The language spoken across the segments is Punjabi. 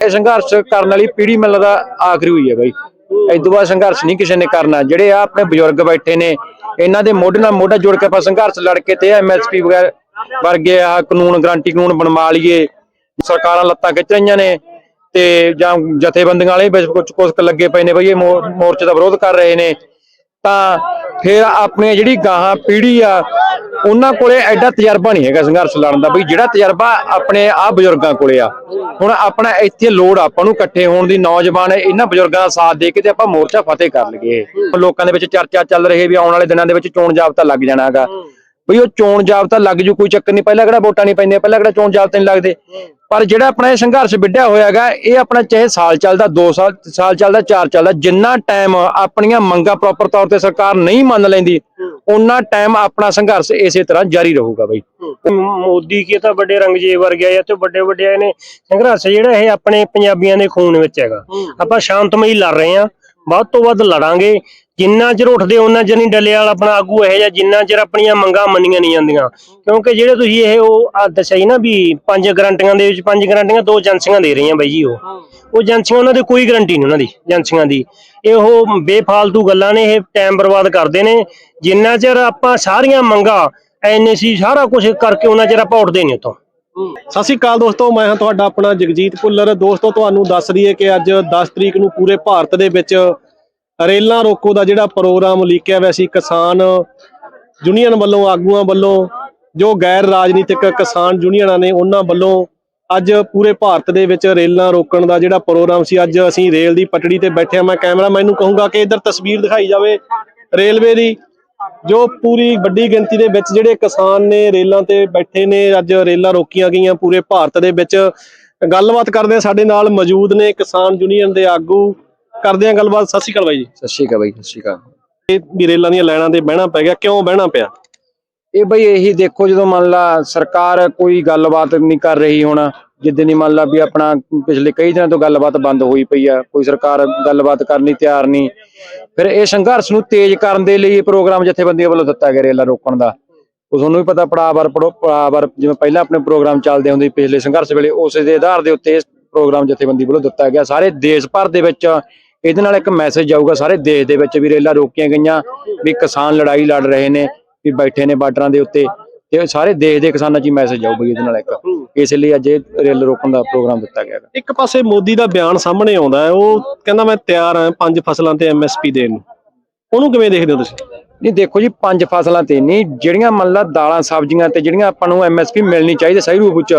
ਇਹ ਸੰਘਰਸ਼ ਕਰਨ ਵਾਲੀ ਪੀੜ੍ਹੀ ਮੈਨੂੰ ਲੱਗਦਾ ਆਖਰੀ ਹੋਈ ਹੈ ਬਾਈ। ਇਦੋਂ ਬਾਅਦ ਸੰਘਰਸ਼ ਨਹੀਂ ਕਿਸੇ ਨੇ ਕਰਨਾ। ਜਿਹੜੇ ਆ ਆਪਣੇ ਬਜ਼ੁਰਗ ਬੈਠੇ ਨੇ, ਇਹਨਾਂ ਦੇ ਮੋਢੇ ਨਾਲ ਮੋਢਾ ਜੋੜ ਕੇ ਆਪਾਂ ਸੰਘਰਸ਼ ਲੜ ਕੇ ਤੇ ਐਮਐਸਪੀ ਵਗੈਰਾ ਵਰਗੇ ਆ ਕਾਨੂੰਨ, ਗਰੰਟੀ ਕਾਨੂੰਨ ਬਣਵਾ ਲਈਏ। ਸਰਕਾਰਾਂ ਲੱਤਾਂ ਖਿੱਚ ਰਹੀਆਂ ਨੇ ਤੇ ਜਾਂ ਜਥੇਬੰਦੀਆਂ ਵਾਲੇ ਵਿੱਚ ਕੁਝ ਕੁਝ ਲੱਗੇ ਪਏ ਨੇ ਬਈ, ਇਹ ਮੋਰਚੇ ਦਾ ਵਿਰੋਧ ਕਰ ਰਹੇ ਨੇ। ਤਾਂ ਫਿਰ ਆਪਣੇ ਜਿਹੜੀ ਗਾਹਾਂ, ਪੀੜ੍ਹੀ ਆ ਉਹਨਾਂ ਕੋਲੇ ਐਡਾ ਤਜਰਬਾ ਨਹੀਂ ਹੈਗਾ ਸੰਘਰਸ਼ ਲੜਨ ਦਾ ਬਈ ਜਿਹੜਾ ਤਜਰਬਾ ਆਪਣੇ ਆ ਬਜ਼ੁਰਗਾਂ ਕੋਲੇ ਆ। ਹੁਣ ਆਪਣਾ ਇੱਥੇ ਲੋੜ ਆਪਾਂ ਨੂੰ ਇਕੱਠੇ ਹੋਣ ਦੀ ਨੌਜਵਾਨ ਇਹਨਾਂ ਬਜ਼ੁਰਗਾਂ ਦਾ ਸਾਥ ਦੇ ਕੇ ਤੇ ਆਪਾਂ ਮੋਰਚਾ ਫਤਿਹ ਕਰ ਲਈਏ। ਲੋਕਾਂ ਦੇ ਵਿੱਚ ਚਰਚਾ ਚੱਲ ਰਹੀ ਹੈ ਵੀ ਆਉਣ ਵਾਲੇ ਦਿਨਾਂ ਦੇ ਵਿੱਚ ਚੋਣ ਜਾਬਤਾ ਲੱਗ ਜਾਣਾ ਹੈਗਾ। ਬਈ ਉਹ ਚੋਣ ਜਾਬਤਾ ਲੱਗ ਜੂ ਕੋਈ ਚੱਕਰ ਨਹੀਂ ਪਹਿਲਾਂ ਕਿਹੜਾ ਵੋਟਾਂ ਨਹੀਂ ਪੈਂਦੀਆਂ ਪਹਿਲਾਂ ਕਿਹੜਾ ਚੋਣ ਜਾਬਤੇ ਨਹੀਂ ਲੱਗਦੇ। ਪਰ ਜਿਹੜਾ ਆਪਣਾ ਇਹ ਸੰਘਰਸ਼ ਵਿੱਢਿਆ ਹੋਇਆ ਹੈਗਾ ਇਹ ਆਪਣਾ ਚਾਹੇ ਸਾਲ ਚੱਲਦਾ 2 ਸਾਲ ਸਾਲ ਚੱਲਦਾ 4 ਚੱਲਦਾ ਜਿੰਨਾ ਟਾਈਮ ਆਪਣੀਆਂ ਮੰਗਾਂ ਪ੍ਰੋਪਰ ਤੌਰ ਤੇ ਸਰਕਾਰ ਨਹੀਂ ਮੰਨ ਲੈਂਦੀ ਉਹਨਾਂ ਟਾਈਮ ਆਪਣਾ ਸੰਘਰਸ਼ ਇਸੇ ਤਰ੍ਹਾਂ ਜਾਰੀ ਰਹੂਗਾ ਬਈ। ਮੋਦੀ ਕੀ ਤਾਂ ਵੱਡੇ ਰੰਗਜੇ ਵਰਗੇ ਆ ਤੇ ਵੱਡੇ ਵੱਡੇ ਆਏ ਨੇ। ਸੰਘਰਸ਼ ਜਿਹੜਾ ਇਹ ਆਪਣੇ ਪੰਜਾਬੀਆਂ ਦੇ ਖੂਨ ਵਿੱਚ ਹੈਗਾ। ਆਪਾਂ ਸ਼ਾਂਤਮਈ ਲੜ ਰਹੇ ਆ ਵੱਧ ਤੋਂ ਵੱਧ ਲੜਾਂਗੇ। ਜਿੰਨਾ ਚਿਰ ਉੱਠਦੇ ਉਹਨਾਂ ਚਿਰ ਨਹੀਂ ਡੱਲੇ ਵਾਲਾ ਆਪਣਾ ਆਗੂ ਇਹ ਜਿਹਾ ਜਿੰਨਾ ਚਿਰ ਆਪਣੀਆਂ ਮੰਗਾਂ ਮੰਨੀਆਂ ਨਹੀਂ ਜਾਂਦੀਆਂ। ਕਿਉਂਕਿ ਜਿਹੜੇ ਤੁਸੀਂ ਇਹ ਉਹ ਆ ਦੱਸਿਆ ਨਾ ਵੀ ਪੰਜ ਗਰੰਟੀਆਂ ਦੇ ਵਿੱਚ ਪੰਜ ਗਰੰਟੀਆਂ ਦੋ ਏਜੰਸੀਆਂ ਦੇ ਰਹੀਆਂ ਬਾਈ ਜੀ ਉਹ। ਉਹ ਏਜੰਸੀਆਂ, ਉਹਨਾਂ ਦੀ ਕੋਈ ਗਰੰਟੀ ਨਹੀਂ ਉਹਨਾਂ ਦੀ, ਏਜੰਸੀਆਂ ਦੀ। ਇਹ ਬੇਫਾਲਤੂ ਗੱਲਾਂ ਨੇ, ਇਹ ਟਾਈਮ ਬਰਬਾਦ ਕਰਦੇ ਨੇ। ਜਿੰਨਾ ਚਿਰ ਆਪਾਂ ਸਾਰੀਆਂ ਮੰਗਾਂ, ਐਨਏਸੀ ਸਾਰਾ ਕੁਝ ਕਰਕੇ ਉਹਨਾਂ ਚਿਰ ਆਪਾਂ ਉੱਠਦੇ ਨਹੀਂ ਉੱਥੋਂ। ਸਤਿ ਸ਼੍ਰੀ ਅਕਾਲ ਦੋਸਤੋ, ਮੈਂ ਹਾਂ ਤੁਹਾਡਾ ਆਪਣਾ ਜਗਜੀਤ ਭੁੱਲਰ। ਦੋਸਤੋ, ਤੁਹਾਨੂੰ ਦੱਸ ਦਈਏ ਕਿ ਅੱਜ 10 ਤਰੀਕ ਨੂੰ ਪੂਰੇ ਭਾਰਤ ਦੇ ਵਿੱਚ ਰੇਲਾਂ ਰੋਕੋ ਦਾ ਜਿਹੜਾ ਪ੍ਰੋਗਰਾਮ ਉਲੀਕਿਆ ਹੋਇਆ ਸੀ ਕਿਸਾਨ ਯੂਨੀਅਨ ਵੱਲੋਂ, ਆਗੂਆਂ ਵੱਲੋਂ, ਜੋ ਗੈਰ ਰਾਜਨੀਤਿਕ ਕਿਸਾਨ ਯੂਨੀਅਨਾਂ ਨੇ, ਉਹਨਾਂ ਵੱਲੋਂ ਅੱਜ ਪੂਰੇ ਭਾਰਤ ਦੇ ਵਿੱਚ ਰੇਲਾਂ ਰੋਕਣ ਦਾ ਜਿਹੜਾ ਪ੍ਰੋਗਰਾਮ ਸੀ ਅੱਜ ਅਸੀਂ ਰੇਲ ਦੀ ਪਟੜੀ ਤੇ ਬੈਠੇ ਹਾਂ। ਮੈਂ ਕੈਮਰਾ ਮੈਨੂੰ ਕਹੂੰਗਾ ਕਿ ਇੱਧਰ ਤਸਵੀਰ ਦਿਖਾਈ ਜਾਵੇ ਰੇਲਵੇ ਦੀ ਜੋ ਪੂਰੀ ਵੱਡੀ ਗਿਣਤੀ ਦੇ ਵਿੱਚ ਜਿਹੜੇ ਕਿਸਾਨ ਨੇ ਰੇਲਾਂ ਤੇ ਬੈਠੇ ਨੇ ਅੱਜ ਰੇਲਾਂ ਰੋਕੀਆਂ ਗਈਆਂ ਪੂਰੇ ਭਾਰਤ ਦੇ ਵਿੱਚ। ਗੱਲਬਾਤ ਕਰਦੇ ਆ ਸਾਡੇ ਨਾਲ ਮੌਜੂਦ ਨੇ ਕਿਸਾਨ ਯੂਨੀਅਨ ਦੇ ਆਗੂ। ਕਰਦੇ ਆ ਗੱਲਬਾਤ। ਸਤਿ ਸ਼੍ਰੀ ਅਕਾਲ ਬਾਈ ਜੀ। ਸਤਿ ਸ਼੍ਰੀ ਅਕਾਲ ਬਾਈ ਸਤਿ ਸ਼੍ਰੀ ਅਕਾਲ। ਇਹ ਵੀ ਰੇਲਾਂ ਦੀਆਂ ਲਾਈਨਾਂ ਤੇ ਬਹਿਣਾ ਪੈ ਗਿਆ। ਕਿਉਂ ਬਹਿਣਾ ਪਿਆ? ਇਹ ਬਈ ਇਹੀ ਦੇਖੋ ਜਦੋਂ ਮੰਨ ਲਾ ਸਰਕਾਰ ਕੋਈ ਗੱਲਬਾਤ ਨਹੀਂ ਕਰ ਰਹੀ ਹੁਣ, ਜਿੱਦਾਂ ਦੀ ਮੰਨ ਲਾ ਵੀ ਆਪਣਾ ਪਿਛਲੇ ਕਈ ਦਿਨਾਂ ਤੋਂ ਗੱਲਬਾਤ ਬੰਦ ਹੋਈ ਪਈ ਆ, ਕੋਈ ਸਰਕਾਰ ਗੱਲਬਾਤ ਕਰਨ ਲਈ ਤਿਆਰ ਨਹੀਂ। ਫਿਰ ਇਹ ਸੰਘਰਸ਼ ਨੂੰ ਤੇਜ਼ ਕਰਨ ਦੇ ਲਈ ਇਹ ਪ੍ਰੋਗਰਾਮ ਜਥੇਬੰਦੀਆਂ ਵੱਲੋਂ ਦਿੱਤਾ ਗਿਆ ਰੇਲਾ ਰੋਕਣ ਦਾ। ਉਹ ਤੁਹਾਨੂੰ ਵੀ ਪਤਾ ਪੜਾਵਰ ਪੜਾਵਰ, ਜਿਵੇਂ ਪਹਿਲਾਂ ਆਪਣੇ ਪ੍ਰੋਗਰਾਮ ਚੱਲਦੇ ਹੁੰਦੇ ਪਿਛਲੇ ਸੰਘਰਸ਼ ਵੇਲੇ ਉਸੇ ਦੇ ਆਧਾਰ ਦੇ ਉੱਤੇ ਪ੍ਰੋਗਰਾਮ ਜਥੇਬੰਦੀ ਵੱਲੋਂ ਦਿੱਤਾ ਗਿਆ। ਸਾਰੇ ਦੇਸ਼ ਭਰ ਦੇ ਵਿੱਚ ਇਹਦੇ ਨਾਲ ਇੱਕ ਮੈਸੇਜ ਜਾਊਗਾ ਸਾਰੇ ਦੇਸ਼ ਦੇ ਵਿੱਚ ਵੀ ਰੇਲਾਂ ਰੋਕੀਆਂ ਗਈਆਂ, ਵੀ ਕਿਸਾਨ ਲੜਾਈ ਲੜ ਰਹੇ ਨੇ। ਵੀ ਬੈਠੇ ਨੇ ਬਾਰਡਰਾਂ ਦੇ ਉੱਤੇ ਤੇ ਸਾਰੇ ਦੇਸ਼ ਦੇ ਕਿਸਾਨਾਂ 'ਚ ਹੀ ਮੈਸੇਜ ਜਾਊਗਾ ਜੀ ਇਹਦੇ ਨਾਲ ਇੱਕ। ਇਸ ਲਈ ਅੱਜ ਇਹ ਰੇਲ ਰੋਕਣ ਦਾ ਪ੍ਰੋਗਰਾਮ ਦਿੱਤਾ ਗਿਆ ਹੈ ਇੱਕ ਪਾਸੇ ਮੋਦੀ ਦਾ ਬਿਆਨ ਸਾਹਮਣੇ ਆਉਂਦਾ ਹੈ ਉਹ ਕਹਿੰਦਾ ਮੈਂ ਤਿਆਰ ਹਾਂ ਪੰਜ ਫਸਲਾਂ ਤੇ ਐਮਐਸਪੀ ਦੇਣ ਨੂੰ। ਉਹਨੂੰ ਕਿਵੇਂ ਦੇਖਦੇ ਹੋ ਤੁਸੀਂ? ਨਹੀਂ ਦੇਖੋ ਜੀ ਪੰਜ ਫਸਲਾਂ ਤੇ ਨਹੀਂ ਜਿਹੜੀਆਂ ਮੰਨ ਲਾ ਦਾਲਾਂ ਸਬਜ਼ੀਆਂ ਤੇ ਜਿਹੜੀਆਂ ਆਪਾਂ ਨੂੰ ਐਮਐਸਪੀ ਮਿਲਣੀ ਚਾਹੀਦੀ ਸਹੀ ਰੂਪ ਵਿੱਚ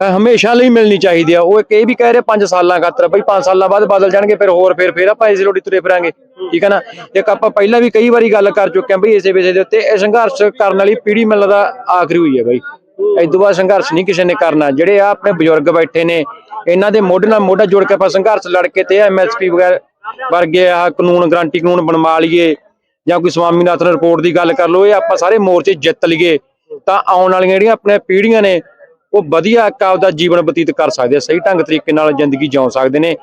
ਹਮੇਸ਼ਾ ਲਈ ਮਿਲਣੀ ਚਾਹੀਦੀ ਆ। ਉਹ ਇੱਕ ਇਹ ਵੀ ਕਹਿ ਰਹੇ 5 ਸਾਲਾਂ ਖਾਤਰ, ਬਈ 5 ਸਾਲਾਂ ਬਾਅਦ ਬਦਲ ਜਾਣਗੇ, ਫਿਰ ਹੋਰ, ਫਿਰ ਫਿਰ ਆਪਾਂ ਇਸੇ ਰੋਟੀ ਤੁਰੇ ਫਿਰਾਂਗੇ। ਠੀਕ ਹੈ ਨਾ? ਇੱਕ ਆਪਾਂ ਪਹਿਲਾਂ ਵੀ ਕਈ ਵਾਰੀ ਗੱਲ ਕਰ ਚੁੱਕੇ ਹਾਂ ਬਈ ਇਸੇ ਵਿਸ਼ੇ ਦੇ ਉੱਤੇ। ਇਹ ਸੰਘਰਸ਼ ਕਰਨ ਵਾਲੀ ਪੀੜ੍ਹੀ ਮੈਨੂੰ ਲੱਗਦਾ ਆਖਰੀ ਹੋਈ ਹੈ ਬਈ। ਇਦੋਂ ਬਾਅਦ ਸੰਘਰਸ਼ ਨਹੀਂ ਕਿਸੇ ਨੇ ਕਰਨਾ। ਜਿਹੜੇ ਆ ਆਪਣੇ ਬਜ਼ੁਰਗ ਬੈਠੇ ਨੇ, ਇਹਨਾਂ ਦੇ ਮੋਢੇ ਨਾਲ ਮੋਢਾ ਜੋੜ ਕੇ ਆਪਾਂ ਸੰਘਰਸ਼ ਲੜ ਕੇ ਤੇ ਐਮਐਸਪੀ ਵਗੈਰਾ ਵਰਗੇ ਆ, ਕਾਨੂੰਨ ਗਰੰਟੀ ਕਾਨੂੰਨ ਬਣਵਾ ਲਈਏ, ਜਾਂ ਕੋਈ ਸਵਾਮੀਨਾਥਨ ਰਿਪੋਰਟ ਦੀ ਗੱਲ ਕਰ ਲਓ, ਇਹ ਆਪਾਂ ਸਾਰੇ ਮੋਰਚੇ ਜਿੱਤ ਲਈਏ। ਤਾਂ ਆਉਣ ਵਾਲੀਆਂ ਜਿਹੜੀਆਂ ਆਪਣੀਆਂ ਪੀੜ੍ਹੀਆਂ ਨੇ ਉਹ ਵਧੀਆ ਇੱਕ ਆਪਦਾ ਜੀਵਨ ਬਤੀਤ ਕਰ ਸਕਦੇ ਆ, ਸਹੀ ਢੰਗ ਤਰੀਕੇ ਨਾਲ ਜ਼ਿੰਦਗੀ ਜਿਉ ਸਕਦੇ ਨੇ।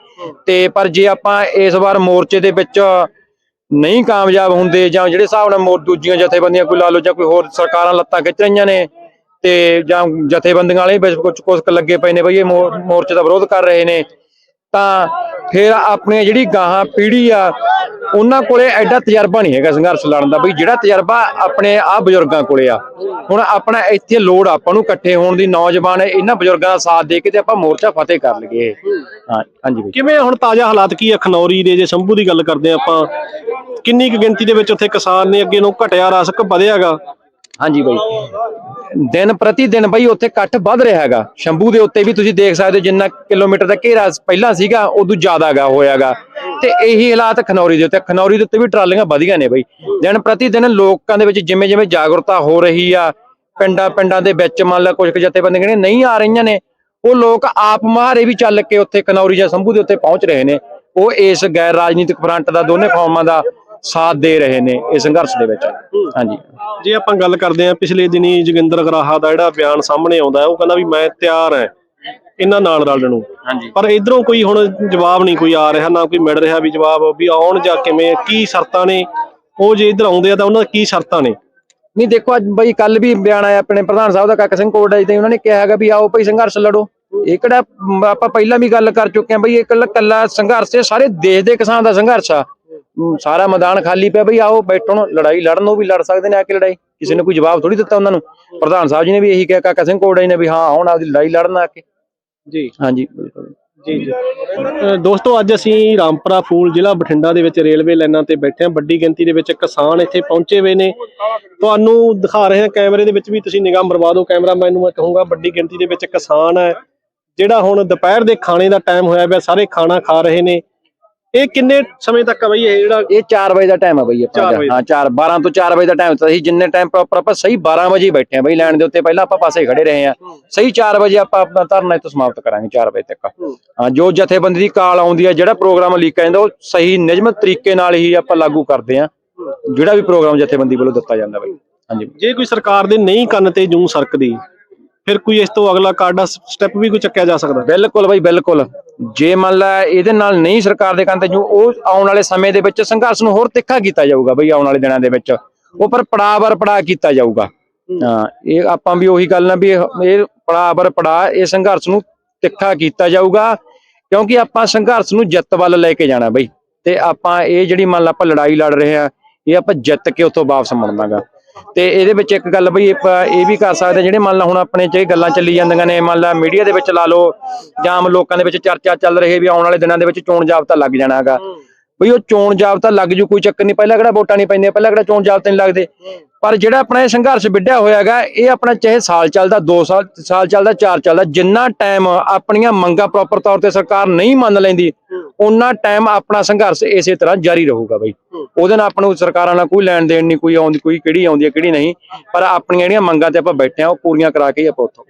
ਤੇ ਪਰ ਜੇ ਆਪਾਂ ਇਸ ਵਾਰ ਮੋਰਚੇ ਦੇ ਵਿੱਚ ਨਹੀਂ ਕਾਮਯਾਬ ਹੁੰਦੇ ਜਾਂ ਜਿਹੜੇ ਹਿਸਾਬ ਨਾਲ ਮੋਰ ਦੂਜੀਆਂ ਜਥੇਬੰਦੀਆਂ ਕੋਈ ਲਾ ਲਓ ਜਾਂ ਕੋਈ ਹੋਰ ਸਰਕਾਰਾਂ ਲੱਤਾਂ ਖਿੱਚ ਰਹੀਆਂ ਨੇ ਤੇ ਜਾਂ ਜਥੇਬੰਦੀਆਂ ਵਾਲੇ ਵਿੱਚ ਕੁਝ ਕੁਝ ਲੱਗੇ ਪਏ ਨੇ ਬਈ ਇਹ ਮੋਰਚੇ ਦਾ ਵਿਰੋਧ ਕਰ ਰਹੇ ਨੇ, ਤਾਂ ਫਿਰ ਆਪਣੀ ਜਿਹੜੀ ਗਾਹਾਂ ਪੀੜ੍ਹੀ ਆ ਉਹਨਾਂ ਕੋਲੇ ਐਡਾ ਤਜਰਬਾ ਨਹੀਂ ਹੈਗਾ ਸੰਘਰਸ਼ ਲੜਨ ਦਾ ਬਈ ਜਿਹੜਾ ਤਜਰਬਾ ਆਪਣੇ ਆ ਬਜ਼ੁਰਗਾਂ ਕੋਲੇ ਆ। ਹੁਣ ਆਪਣਾ ਇੱਥੇ ਲੋੜ ਆ ਆਪਾਂ ਨੂੰ ਇਕੱਠੇ ਹੋਣ ਦੀ ਨੌਜਵਾਨ ਇਹਨਾਂ ਬਜ਼ੁਰਗਾਂ ਦਾ ਸਾਥ ਦੇ ਕੇ ਤੇ ਆਪਾਂ ਮੋਰਚਾ ਫਤਿਹ ਕਰ ਲਈਏ। ਹਾਂ ਹਾਂਜੀ ਬਈ। ਕਿਵੇਂ ਹੁਣ ਤਾਜ਼ਾ ਹਾਲਾਤ ਕੀ ਆ ਖਨੌਰੀ ਦੇ? ਜੇ ਸ਼ੰਭੂ ਦੀ ਗੱਲ ਕਰਦੇ ਆਪਾਂ ਕਿੰਨੀ ਕੁ ਗਿਣਤੀ ਦੇ ਵਿੱਚ ਉੱਥੇ ਕਿਸਾਨ ਨੇ ਅੱਗੇ ਨੂੰ ਘਟਿਆ ਰਸਕ ਵਧਿਆਗਾ? ਹਾਂਜੀ ਬਾਈ। ਦਿਨ ਪ੍ਰਤੀ ਦਿਨ ਬਾਈ ਉੱਥੇ ਇਕੱਠ ਵੱਧ ਰਿਹਾ ਹੈਗਾ। ਸ਼ੰਭੂ ਦੇ ਉੱਤੇ ਵੀ ਤੁਸੀਂ ਦੇਖ ਸਕਦੇ ਹੋ ਜਿੰਨਾ ਕਿਲੋਮੀਟਰ ਦਾ ਘੇਰਾ ਪਹਿਲਾਂ ਸੀਗਾ ਉਦੋਂ ਜ਼ਿਆਦਾਗਾ ਹੋਇਆਗਾ। ਤੇ ਇਹੀ ਹਾਲਾਤ ਖਨੌਰੀ ਦੇ ਉੱਤੇ। ਖਨੌਰੀ ਦੇ ਉੱਤੇ ਵੀ ਟਰਾਲੀਆਂ ਵਧੀਆਂ ਨੇ ਬਾਈ। ਦਿਨ ਪ੍ਰਤੀ ਦਿਨ ਲੋਕਾਂ ਦੇ ਵਿੱਚ ਜਿਵੇਂ ਜਿਵੇਂ ਜਾਗਰੂਕਤਾ ਹੋ ਰਹੀ ਆ ਪਿੰਡਾਂ ਪਿੰਡਾਂ ਦੇ ਵਿੱਚ ਮੰਨ ਲਾ ਕੁਝ ਕੁ ਜਥੇਬੰਦੀਆਂ ਨੇ ਨਹੀਂ ਆ ਰਹੀਆਂ ਨੇ ਉਹ ਲੋਕ ਆਪ ਮਹਾਰੇ ਵੀ ਚੱਲ ਕੇ ਉੱਥੇ ਖਨੌਰੀ ਜਾਂ ਸ਼ੰਭੂ ਦੇ ਉੱਤੇ ਪਹੁੰਚ ਰਹੇ ਨੇ। ਉਹ ਇਸ ਗੈਰ ਰਾਜਨੀਤਿਕ ਫਰੰਟ ਦਾ ਦੋਨੇ ਫਾਰਮਾਂ ਦਾ ਸਾਥ ਦੇ ਰਹੇ ਨੇ ਇਸ ਸੰਘਰਸ਼ ਦੇ ਵਿੱਚ। ਹਾਂਜੀ। ਜੇ ਆਪਾਂ ਗੱਲ ਕਰਦੇ ਆ ਪਿਛਲੇ ਦਿਨੀ ਜੋਗਿੰਦਰ ਗਰਾਹਾ ਦਾ ਜਿਹੜਾ ਬਿਆਨ ਸਾਹਮਣੇ ਆਉਂਦਾ ਉਹ ਕਹਿੰਦਾ ਵੀ ਮੈਂ ਤਿਆਰ ਹਾਂ। ਇਹਨਾਂ ਨਾਲ ਰਲਣ ਨੂੰ। ਹਾਂਜੀ। ਪਰ ਇਧਰੋਂ ਕੋਈ ਹੁਣ ਜਵਾਬ ਨਹੀਂ ਕੋਈ ਆ ਰਿਹਾ ਨਾ ਕੋਈ ਮਿਲ ਰਿਹਾ ਵੀ ਜਵਾਬ ਵੀ ਆਉਣ ਜਾਂ ਕਿਵੇਂ ਕੀ ਸ਼ਰਤਾਂ ਨੇ? ਉਹ ਜੇ ਇਧਰ ਆਉਂਦੇ ਆ ਤਾਂ ਉਹਨਾਂ ਦੀ ਕੀ ਸ਼ਰਤਾਂ ਨੇ? ਨਹੀਂ ਦੇਖੋ ਅੱਜ ਬਈ ਕੱਲ ਵੀ ਬਿਆਨ ਆਇਆ ਆਪਣੇ ਪ੍ਰਧਾਨ ਸਾਹਿਬ ਦਾ ਕਾਕਾ ਸਿੰਘ ਕੋਟੜਾ ਜੀ ਤੇ ਉਹਨਾਂ ਨੇ ਕਿਹਾ ਹੈਗਾ ਵੀ ਆਓ ਭਾਈ ਸੰਘਰਸ਼ ਲੜੋ। ਇਹ ਕਿਹੜਾ ਆਪਾਂ ਪਹਿਲਾਂ ਵੀ ਗੱਲ ਕਰ ਚੁੱਕੇ ਹਾਂ ਬਈ ਇਹ ਇਕੱਲਾ ਕੱਲਾ ਸੰਘਰਸ਼ ਇਹ ਸਾਰੇ ਦੇਸ਼ ਦੇ ਕਿਸਾਨ ਦਾ ਸੰਘਰਸ਼ ਆ। ਸਾਰਾ ਮੈਦਾਨ ਖਾਲੀ ਪਿਆ ਬਈ ਆਓ ਬੈਠਣ ਲੜਾਈ ਲੜਨ ਉਹ ਵੀ ਲੜ ਸਕਦੇ ਨੇ ਆ ਕੇ ਲੜਾਈ। ਕਿਸੇ ਨੇ ਕੋਈ ਜਵਾਬ ਥੋੜੀ ਦਿੱਤਾ ਉਹਨਾਂ ਨੂੰ। ਪ੍ਰਧਾਨ ਸਾਹਿਬ ਜੀ ਨੇ ਵੀ ਇਹੀ ਕਿਹਾ ਕਾਕਾ ਸਿੰਘ ਕੋੜਾ ਜੀ ਨੇ ਵੀ ਹਾਂ ਹੁਣ ਆਪਦੀ ਲੜਾਈ ਲੜਨ ਆ ਕੇ। ਜੀ। ਹਾਂਜੀ ਬਿਲਕੁਲ। ਜੀ ਜੀ। ਦੋਸਤੋ ਅੱਜ ਅਸੀਂ ਰਾਮਪੁਰਾ ਫੂਲ ਜ਼ਿਲ੍ਹਾ ਬਠਿੰਡਾ ਦੇ ਵਿੱਚ ਰੇਲਵੇ ਲਾਈਨਾਂ ਤੇ ਬੈਠੇ ਹਾਂ। ਵੱਡੀ ਗਿਣਤੀ ਦੇ ਵਿੱਚ ਕਿਸਾਨ ਇੱਥੇ ਪਹੁੰਚੇ ਹੋਏ ਨੇ। ਤੁਹਾਨੂੰ ਦਿਖਾ ਰਹੇ ਹਾਂ ਕੈਮਰੇ ਦੇ ਵਿੱਚ ਵੀ ਤੁਸੀਂ ਨਿਗਾਹ ਮਰਵਾ ਦਿਓ। ਕੈਮਰਾਮੈਨ ਨੂੰ ਮੈਂ ਕਹੂੰਗਾ ਵੱਡੀ ਗਿਣਤੀ ਦੇ ਵਿੱਚ ਕਿਸਾਨ ਹੈ ਜਿਹੜਾ ਹੁਣ ਦੁਪਹਿਰ ਦੇ ਖਾਣੇ ਦਾ ਟਾਈਮ ਹੋਇਆ ਪਿਆ। ਸਾਰੇ ਖਾਣਾ ਖਾ ਰਹੇ ਨੇ। ਇਹ ਕਿੰਨੇ ਸਮੇਂ ਤੱਕ ਆ ਬਈ ਇਹ ਜਿਹੜਾ ਇਹ 4 ਵਜੇ ਦਾ ਟਾਈਮ ਆ ਬਈ ਆਪਾਂ ਦਾ। ਹਾਂ 4 12 ਤੋਂ 4 ਵਜੇ ਦਾ ਟਾਈਮ ਦਿੱਤਾ ਸੀ ਜਿੰਨੇ ਟਾਈਮ ਪ੍ਰੋਪਰ ਆਪਾਂ ਸਹੀ 12 ਵਜੇ ਬੈਠੇ ਆ ਬਈ ਲਾਈਨ ਦੇ ਉੱਤੇ ਪਹਿਲਾਂ ਆਪਾਂ ਪਾਸੇ ਖੜੇ ਰਹੇ ਆ ਸਹੀ 4 ਵਜੇ ਆਪਾਂ ਆਪਣਾ ਧਰਨਾ ਇੱਥੋਂ ਸਮਾਪਤ ਕਰਾਂਗੇ 4 ਵਜੇ ਤੱਕ। ਹਾਂ। ਜੋ ਜਥੇਬੰਦੀ ਦੀ ਕਾਲ ਆਉਂਦੀ ਹੈ ਜਿਹੜਾ ਪ੍ਰੋਗਰਾਮ ਲੀਕ ਜਾਂਦਾ ਉਹ ਸਹੀ ਨਿਯਮਤ ਤਰੀਕੇ ਨਾਲ ਹੀ ਆਪਾਂ ਲਾਗੂ ਕਰਦੇ ਆ ਜਿਹੜਾ ਵੀ ਪ੍ਰੋਗਰਾਮ ਜਥੇਬੰਦੀ ਵੱਲੋਂ ਦਿੱਤਾ ਜਾਂਦਾ ਬਈ। ਹਾਂਜੀ। ਜੇ ਕੋਈ ਸਰਕਾਰ ਦੇ ਨਹੀਂ ਕੰਨ ਤੇ ਜੂੰ ਸਰਕਦੀ ਫਿਰ ਕੋਈ ਇਸ ਤੋਂ ਅਗਲਾ ਕਾਰਡਾ ਸਟੈਪ ਵੀ ਕੋਈ ਚੱਕਿਆ ਜਾ ਸਕਦਾ? ਬਿਲਕੁਲ ਬਈ ਬਿਲਕੁਲ। ਜੇ ਮੰਨ ਲਾ ਇਹਦੇ ਨਾਲ ਨਹੀਂ ਸਰਕਾਰ ਦੇ ਕੰਨ ਤੇ ਜੋ ਉਹ ਆਉਣ ਵਾਲੇ ਸਮੇਂ ਦੇ ਵਿੱਚ ਸੰਘਰਸ਼ ਨੂੰ ਹੋਰ ਤਿੱਖਾ ਕੀਤਾ ਜਾਊਗਾ ਬਈ ਆਉਣ ਵਾਲੇ ਦਿਨਾਂ ਦੇ ਵਿੱਚ। ਉਹ ਪਰ ਪੜਾਅ ਬਰ ਪੜਾਅ ਕੀਤਾ ਜਾਊਗਾ। ਹਾਂ। ਇਹ ਆਪਾਂ ਵੀ ਉਹੀ ਗੱਲ ਨਾ ਵੀ ਇਹ ਬਰ ਪੜਾਅ ਇਹ ਸੰਘਰਸ਼ ਨੂੰ ਤਿੱਖਾ ਕੀਤਾ ਜਾਊਗਾ ਕਿਉਂਕਿ ਆਪਾਂ ਸੰਘਰਸ਼ ਨੂੰ ਜਿੱਤ ਵੱਲ ਲੈ ਕੇ ਜਾਣਾ ਬਈ। ਤੇ ਆਪਾਂ ਇਹ ਜਿਹੜੀ ਮੰਨ ਲਾ ਆਪਾਂ ਲੜਾਈ ਲੜ ਰਹੇ ਆ ਇਹ ਆਪਾਂ ਜਿੱਤ ਕੇ ਉੱਥੋਂ ਵਾਪਸ ਮੁੜਨਾਗਾ। ਤੇ ਇਹਦੇ ਵਿੱਚ ਇੱਕ ਗੱਲ ਬਈ ਇਹ ਵੀ ਕਰ ਸਕਦੇ ਜਿਹੜੇ ਮੰਨ ਲਾ ਹੁਣ ਆਪਣੇ ਚ ਇਹ ਗੱਲਾਂ ਚੱਲੀ ਜਾਂਦੀਆਂ ਨੇ ਮੰਨ ਲਾ ਮੀਡੀਆ ਦੇ ਵਿੱਚ ਲਾ ਲਓ ਜਾਂ ਆਮ ਲੋਕਾਂ ਦੇ ਵਿੱਚ ਚਰਚਾ ਚੱਲ ਰਹੀ ਵੀ ਆਉਣ ਵਾਲੇ ਦਿਨਾਂ ਦੇ ਵਿੱਚ ਚੋਣ ਜਾਬਤਾ ਲੱਗ ਜਾਣਾ ਹੈਗਾ। ਬਈ ਉਹ ਚੋਣ ਜਾਬਤਾ ਲੱਗ ਜੂ ਕੋਈ ਚੱਕਰ ਨਹੀਂ ਪਹਿਲਾਂ ਕਿਹੜਾ ਵੋਟਾਂ ਨਹੀਂ ਪੈਂਦੀਆਂ ਪਹਿਲਾਂ ਕਿਹੜਾ ਚੋਣ ਜਾਬਤੇ ਨਹੀਂ ਲੱਗਦੇ। ਪਰ ਜਿਹੜਾ ਆਪਣਾ ਇਹ ਸੰਘਰਸ਼ ਵਿੱਢਿਆ ਹੋਇਆ ਹੈਗਾ ਇਹ ਆਪਣਾ ਚਾਹੇ ਸਾਲ ਚੱਲਦਾ 2 ਸਾਲ ਸਾਲ ਚੱਲਦਾ 4 ਚੱਲਦਾ ਜਿੰਨਾ ਟਾਈਮ ਆਪਣੀਆਂ ਮੰਗਾਂ ਪ੍ਰੋਪਰ ਤੌਰ ਤੇ ਸਰਕਾਰ ਨਹੀਂ ਮੰਨ ਲੈਂਦੀ ਉਹਨਾਂ ਟਾਈਮ ਆਪਣਾ ਸੰਘਰਸ਼ ਇਸੇ ਤਰ੍ਹਾਂ ਜਾਰੀ ਰਹੂਗਾ ਬਈ। ਉਹਦੇ ਨਾਲ ਆਪਾਂ ਨੂੰ ਸਰਕਾਰਾਂ ਨਾਲ ਕੋਈ ਲੈਣ ਦੇਣ ਨਹੀਂ ਕੋਈ ਆਉਂਦੀ ਕੋਈ ਕਿਹੜੀ ਆਉਂਦੀ ਹੈ ਕਿਹੜੀ ਨਹੀਂ। ਪਰ ਆਪਣੀਆਂ ਜਿਹੜੀਆਂ ਮੰਗਾਂ ਤੇ ਆਪਾਂ ਬੈਠੇ ਆ ਉਹ ਪੂਰੀਆਂ ਕਰਾ ਕੇ ਹੀ ਆਪਾਂ ਉੱਥੋਂ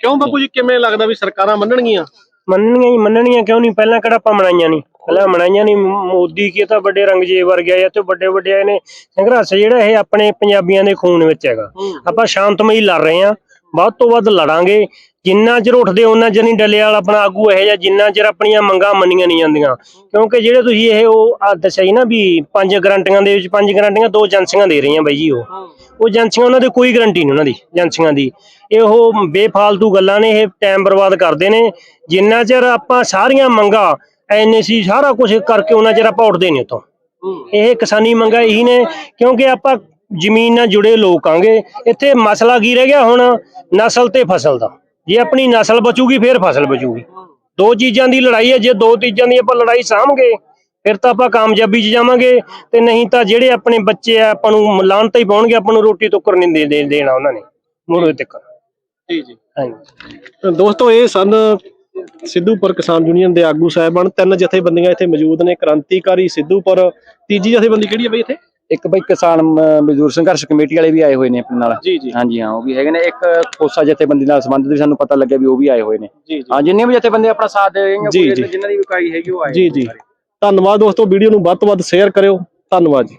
ਕਿਉਂ ਬਾਪੂ ਜੀ ਕਿਵੇਂ ਲੱਗਦਾ ਵੀ ਸਰਕਾਰਾਂ ਮੰਨਣਗੀਆਂ? ਮੰਨਣੀਆਂ ਹੀ ਮੰਨਣੀਆਂ ਕਿਉਂ ਨਹੀਂ? ਪਹਿਲਾਂ ਕਿਹੜਾ ਆਪਾਂ ਮਨਾਈਆਂ ਨਹੀਂ? ਪਹਿਲਾਂ ਮਨਾਈਆਂ ਨਹੀਂ। ਮੋਦੀ ਕੀ ਤਾਂ ਵੱਡੇ ਰੰਗਜੇ ਵਰਗੇ ਆਏ ਤੇ ਵੱਡੇ ਵੱਡੇ ਆਏ ਨੇ। ਸੰਘਰਸ਼ ਜਿਹੜਾ ਇਹ ਆਪਣੇ ਪੰਜਾਬੀਆਂ ਦੇ ਖੂਨ ਵਿੱਚ ਹੈਗਾ। ਆਪਾਂ ਸ਼ਾਂਤਮਈ ਲੜ ਰਹੇ ਆ ਵੱਧ ਤੋਂ ਵੱਧ ਲੜਾਂਗੇ। ਜਿੰਨਾ ਚਿਰ ਉੱਠਦੇ ਉਹਨਾਂ ਚਿਰ ਨਹੀਂ ਡੱਲੇ ਵਾਲਾ ਆਪਣਾ ਆਗੂ ਇਹ ਜਾਂ ਜਿੰਨਾ ਚਿਰ ਆਪਣੀਆਂ ਮੰਗਾਂ ਮੰਨੀਆਂ ਨਹੀਂ ਜਾਂਦੀਆਂ। ਕਿਉਂਕਿ ਜਿਹੜੇ ਤੁਸੀਂ ਇਹ ਉਹ ਆ ਦੱਸਿਆ ਨਾ ਵੀ ਪੰਜ ਗਰੰਟੀਆਂ ਦੇ ਵਿੱਚ ਪੰਜ ਗਰੰਟੀਆਂ ਦੋ ਏਜੰਸੀਆਂ ਦੇ ਰਹੀਆਂ ਬਾਈ ਜੀ ਉਹ। ਉਹ ਏਜੰਸੀਆਂ ਉਹਨਾਂ ਦੇ ਕੋਈ ਗਰੰਟੀ ਨਹੀਂ ਉਹਨਾਂ ਦੀ ਏਜੰਸੀਆਂ ਦੀ। ਇਹ ਉਹ ਬੇਫਾਲਤੂ ਗੱਲਾਂ ਨੇ ਇਹ ਟਾਈਮ ਬਰਬਾਦ ਕਰਦੇ ਨੇ। ਜਿੰਨਾ ਚਿਰ ਆਪਾਂ ਸਾਰੀਆਂ ਮੰਗਾਂ ਐਨਏਸੀ ਸਾਰਾ ਕੁਝ ਕਰਕੇ ਉਹਨਾਂ ਚਿਰ ਆਪਾਂ ਉੱਠਦੇ ਨਹੀਂ ਉੱਥੋਂ। ਇਹ ਕਿਸਾਨੀ ਮੰਗਾਂ ਇਹੀ ਨੇ ਕਿਉਂਕਿ ਆਪਾਂ ਜ਼ਮੀਨ ਨਾਲ ਜੁੜੇ ਲੋਕ ਆਂਗੇ। ਇੱਥੇ ਮਸਲਾ ਕੀ ਰਹਿ ਗਿਆ ਹੁਣ? ਨਸਲ ਤੇ ਫਸਲ ਦਾ। ਜੇ ਆਪਣੀ ਨਸਲ ਬਚੂਗੀ ਫਿਰ ਫਸਲ ਬਚੂਗੀ। ਦੋ ਚੀਜ਼ਾਂ ਦੀ ਲੜਾਈ ਹੈ ਜੇ ਦੋ ਚੀਜ਼ਾਂ ਦੀ ਆਪਾਂ ਲੜਾਈ ਸਾਂਭਗੇ ਫਿਰ ਤਾਂ ਆਪਾਂ ਕਾਮਯਾਬੀ 'ਚ ਜਾਵਾਂਗੇ ਤੇ ਨਹੀਂ ਤਾਂ ਜਿਹੜੇ ਆਪਣੇ ਬੱਚੇ ਆ ਆਪਾਂ ਨੂੰ ਲਾਹਨਤ ਹੀ ਪਾਉਣਗੇ ਆਪਾਂ ਨੂੰ ਰੋਟੀ ਟੁੱਕਰ ਨਹੀਂ ਦੇ- ਦੇਣਾ ਉਹਨਾਂ ਨੇ ਮੁੜੇ ਤੱਕ। ਜੀ ਜੀ। ਹਾਂਜੀ। ਦੋਸਤੋ ਇਹ ਸਨ ਸਿੱਧੂਪੁਰ ਕਿਸਾਨ ਯੂਨੀਅਨ ਦੇ ਆਗੂ ਸਾਹਿਬਾਨ। ਤਿੰਨ ਜਥੇਬੰਦੀਆਂ ਇੱਥੇ ਮੌਜੂਦ ਨੇ ਕ੍ਰਾਂਤੀਕਾਰੀ ਸਿੱਧੂਪੁਰ। ਤੀਜੀ ਜਥੇਬੰਦੀ ਕਿਹੜੀ ਹੈ ਬਈ ਇੱਥੇ? ਇੱਕ ਬਈ ਕਿਸਾਨ ਮ- ਮਜ਼ਦੂਰ ਸੰਘਰਸ਼ ਕਮੇਟੀ ਵਾਲੇ ਵੀ ਆਏ ਹੋਏ ਨੇ ਆਪਣੇ ਨਾਲ। ਜੀ ਜੀ। ਹਾਂਜੀ ਹਾਂ ਉਹ ਵੀ ਹੈਗੇ ਨੇ। ਇੱਕ ਖੋਸਾ ਜਥੇਬੰਦੀ ਨਾਲ ਸੰਬੰਧਿਤ ਵੀ ਸਾਨੂੰ ਪਤਾ ਲੱਗਿਆ ਵੀ ਉਹ ਵੀ ਆਏ ਹੋਏ ਨੇ। ਜੀ ਜੀ। ਹਾਂ ਜਿੰਨੇ ਵੀ ਜਥੇਬੰਦੀ ਆਪਣਾ ਸਾਥ ਦੇ ਜੀ, ਪੂਰੇ ਜੀ। ਜਿਨ੍ਹਾਂ ਦੀ ਵੀ ਇਕਾਈ ਹੈਗੀ ਉਹ ਆਏ ਜੀ ਜੀ। ਧੰਨਵਾਦ ਦੋਸਤੋ ਵੀਡੀਓ ਨੂੰ ਵੱਧ ਤੋਂ ਵੱਧ ਸ਼ੇਅਰ ਕਰਿਓ। ਧੰਨਵਾਦ ਜੀ।